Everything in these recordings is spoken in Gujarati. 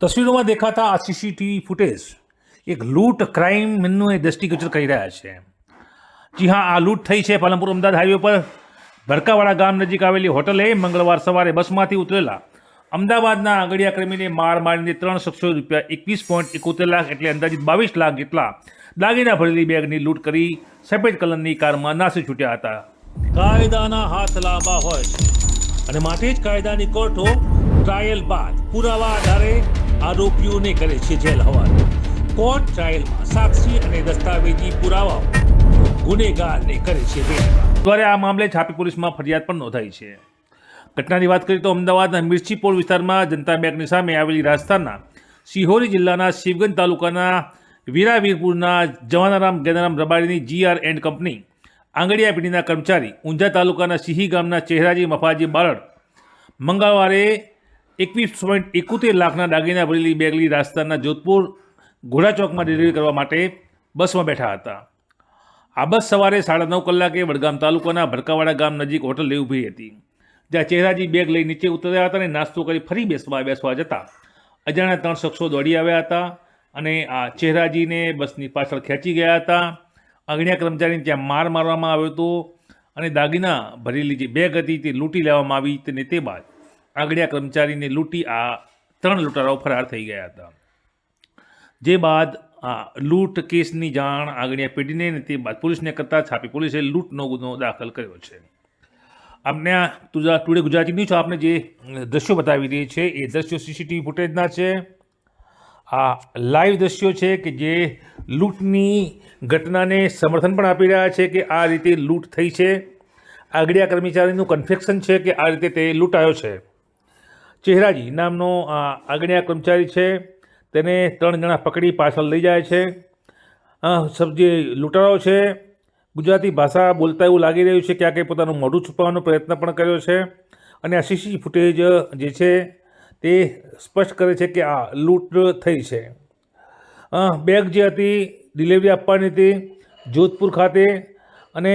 તસવીરોમાં દેખાતા આ સીસીટીવી ફૂટેજ, એક લૂંટ ક્રાઇમનું એ દ્રષ્ટિગોચર કરી રહ્યા છે. જી હા, આ લૂંટ થઈ છે પાલનપુર અમદાવાદ હાઈવે પર. ભરકાવાડા ગામ નજીક આવેલી હોટલે મંગળવાર સવારે બસમાંથી ઉતરેલા અમદાવાદના આંગડિયા કર્મીને માર મારીને ત્રણ શખ્સો રૂપિયા એકવીસ પોઈન્ટ એકોતેર લાખ એટલે અંદાજિત બાવીસ લાખ જેટલા દાગીના ભરેલી બેગની લૂંટ કરી સફેદ કલરની કારમાં નાસી છૂટ્યા હતા. કાયદાના હાથ લાંબા હોય અને માટે જ કાયદાની કોર્ટો ટ્રાયલ બાદ પુરાવા આધારે આરોપીઓને કરે છે જેલ હવાલે. કોર્ટ ટ્રાયલમાં સાક્ષી અને દસ્તાવેજી પુરાવાઓ. ગુનેગારને કરે છે. દ્વારા આ મામલે છાપી પોલીસમાં ફરિયાદ પણ નોંધાઈ છે. ઘટનાની વાત કરીએ તો અમદાવાદના મિર્ચીપોળ વિસ્તારમાં જનતા બેંકની સામે આવેલી રાજસ્થાનના સિહોરી જિલ્લાના શિવગંજ તાલુકાના વીરાવીરપુરના જવાનારામ ગેનારામ રબારીની જીઆર એન્ડ કંપની આંગડિયા પેઢીના કર્મચારી ઊંઝા તાલુકાના સિંહી ગામના ચહેરાજી મફાજી બારડ મંગળવારે એકવીસ પોઈન્ટ એકોતેર લાખના દાગીના ભરેલી બેગલી રાજસ્થાનના જોધપુર ઘોડા ચોકમાં ડિલિવરી કરવા માટે બસમાં બેઠા હતા. આ બસ સવારે સાડા નવ કલાકે વડગામ તાલુકાના ભરકાવાડા ગામ નજીક હોટલ લઈ ઊભી હતી. જ્યાં ચહેરાજી બેગ લઈ નીચે ઉતર્યા હતા અને નાસ્તો કરી ફરી બેસવા બેસવા જતા અજાણ્યા ત્રણ શખ્સો દોડી આવ્યા હતા અને આ ચહેરાજીને બસની પાછળ ખેંચી ગયા હતા. અગણ્યા કર્મચારીને ત્યાં માર મારવામાં આવ્યો હતો અને દાગીના ભરેલી જે બેગ હતી તે લૂંટી લેવામાં આવી તેને તે બાદ આગળ્યા કર્મચારીને લૂંટી આ ત્રણ લૂંટારાઓ ફરાર થઈ ગયા હતા. જે બાદ આ લૂંટ કેસની જાણ આગળની પેઢીને તે બાદ પોલીસને કરતા છાપી પોલીસે લૂંટનો ગુનો દાખલ કર્યો છે. આપને આ તુજા ટુડે ગુજરાતી ન્યૂઝ આપને જે દ્રશ્યો બતાવી રહી છે, એ દ્રશ્યો સીસીટીવી ફૂટેજના છે. આ લાઈવ દ્રશ્યો છે કે જે લૂંટની ઘટનાને સમર્થન પણ આપી રહ્યા છે કે આ રીતે લૂંટ થઈ છે. આગળિયા કર્મચારીનું કન્ફેક્શન છે કે આ રીતે તે લૂંટાયો છે. ચહેરાજી નામનો આ આગળિયા કર્મચારી છે. તેને ત્રણ જણા પકડી પાછળ લઈ જાય છે. જે લૂંટારો છે, ગુજરાતી ભાષા બોલતા એવું લાગી રહ્યું છે કે આ કંઈ પોતાનું મોઢું છુપાવવાનો પ્રયત્ન પણ કર્યો છે. અને આ સીસી ફૂટેજ જે છે, તે સ્પષ્ટ કરે છે કે આ લૂંટ થઈ છે. બેગ જે હતી, ડિલિવરી આપવાની હતી જોધપુર ખાતે. અને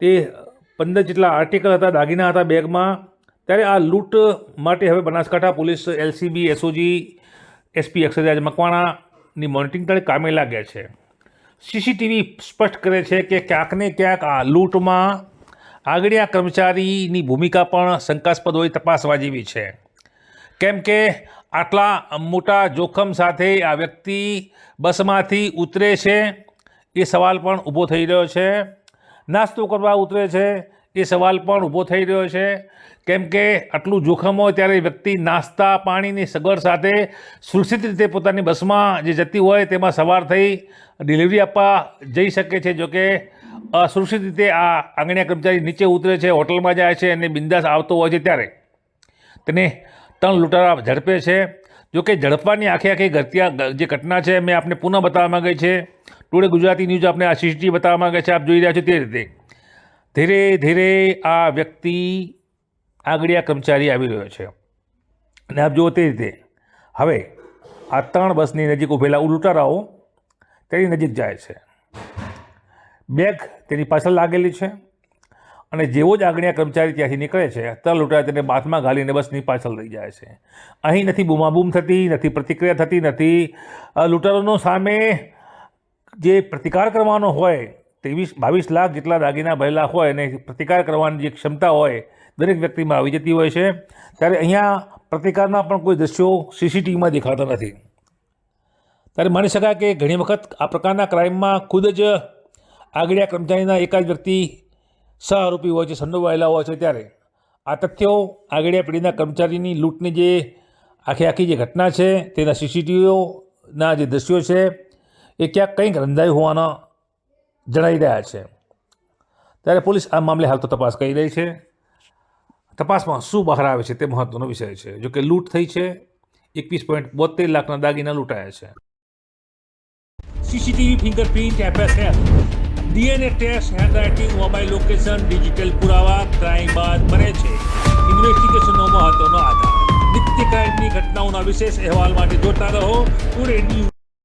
તે પંદર જેટલા આર્ટિકલ હતા, દાગીના હતા બેગમાં. ત્યારે આ લૂંટ માટે હવે Banaskantha police, LCB, SOG, SP Aksharraj મકવાણાની monitoring તળે કામે લાગ્યા છે. સીસીટીવી સ્પષ્ટ કરે છે કે ક્યાંક ને ક્યાંક આ લૂંટમાં આગળિયા કર્મચારીની ભૂમિકા પણ શંકાસ્પદ હોય તપાસવા જેવી છે. કેમ કે આટલા મોટા જોખમ સાથે આ વ્યક્તિ બસમાંથી ઉતરે છે એ સવાલ પણ ઊભો થઈ રહ્યો છે. નાસ્તો કરવા ઉતરે છે એ સવાલ પણ ઊભો થઈ રહ્યો છે. કેમ કે આટલું જોખમ હોય ત્યારે વ્યક્તિ નાસ્તા, પાણીની સગવડ સાથે સુરક્ષિત રીતે પોતાની બસમાં જે જતી હોય તેમાં સવાર થઈ ડિલિવરી આપવા જઈ શકે છે. જોકે સુરક્ષિત રીતે આ આંગણિયા કર્મચારી નીચે ઉતરે છે, હોટલમાં જાય છે અને બિંદાસ આવતો હોય છે ત્યારે તેને ત્રણ લૂંટારા ઝડપે છે. જોકે ઝડપવાની આખી આખી ઘટના જે ઘટના છે, મેં આપને પુનઃ બતાવવા માગે છે. ટુડે ગુજરાતી ન્યૂઝ આપને આ સીસીટીવી બતાવવા માગે છે. આપ જોઈ રહ્યા છો તે રીતે. ધીરે ધીરે આ વ્યક્તિ આગળિયા કર્મચારી આવી રહ્યો છે. અને આપ જુઓ તે રીતે. હવે આ ત્રણ બસની નજીક ઊભેલા લૂંટારાઓ તેની નજીક જાય છે. બેગ તેની પાછળ લાગેલી છે અને જેવો જ આગળના કર્મચારી ત્યાંથી નીકળે છે ત્રણ લૂંટારા તેને બાથમાં ઘાલીને બસની પાછળ લઈ જાય છે. અહીં નથી બૂમાબૂમ થતી, નથી પ્રતિક્રિયા થતી, નથી લૂંટારોનો સામે જે પ્રતિકાર કરવાનો હોય ત્રેવીસ, બાવીસ લાખ જેટલા દાગીના ભરેલા હોય અને પ્રતિકાર કરવાની જે ક્ષમતા હોય, દરેક વ્યક્તિમાં આવી જતી હોય છે. ત્યારે અહીંયા પ્રતિકારના પણ કોઈ દ્રશ્યો સીસીટીવીમાં દેખાતા નથી. ત્યારે માની શકાય કે ઘણી વખત આ પ્રકારના ક્રાઇમમાં ખુદ જ આગળિયા કર્મચારીના એકાદ વ્યક્તિ સહ આરોપી હોય છે, સંડોવાયેલા હોય છે ત્યારે. આ તથ્યો આગળિયા પેઢીના કર્મચારીની લૂંટની જે આખી આખી જે ઘટના છે, તેના સીસીટીવીઓના જે દ્રશ્યો છે, એ ક્યાંક કંઈક રંધાઈ હોવાના જણાઈ રહ્યા છે. ત્યારે પોલીસ આ મામલે હાલ તો તપાસ કરી રહી છે. તપાસમાં શું બહાર આવે છે તે મહત્વનો વિષય છે. જો કે લૂંટ થઈ છે, એકવીસ પોઈન્ટ બોતેર લાખના દાગીના લૂંટાયા છે. CCTV fingerprint FSL DNA test handwriting mobile location, digital પુરાવા, ક્રાઇમ બાદ બને છે. ઇન્વેસ્ટિગેશનનો મહત્વનો આધાર. નિત્ય ક્રાઇમની ઘટનાઓના વિશેષ અહેવાલ માટે જોતા રહો. Today news.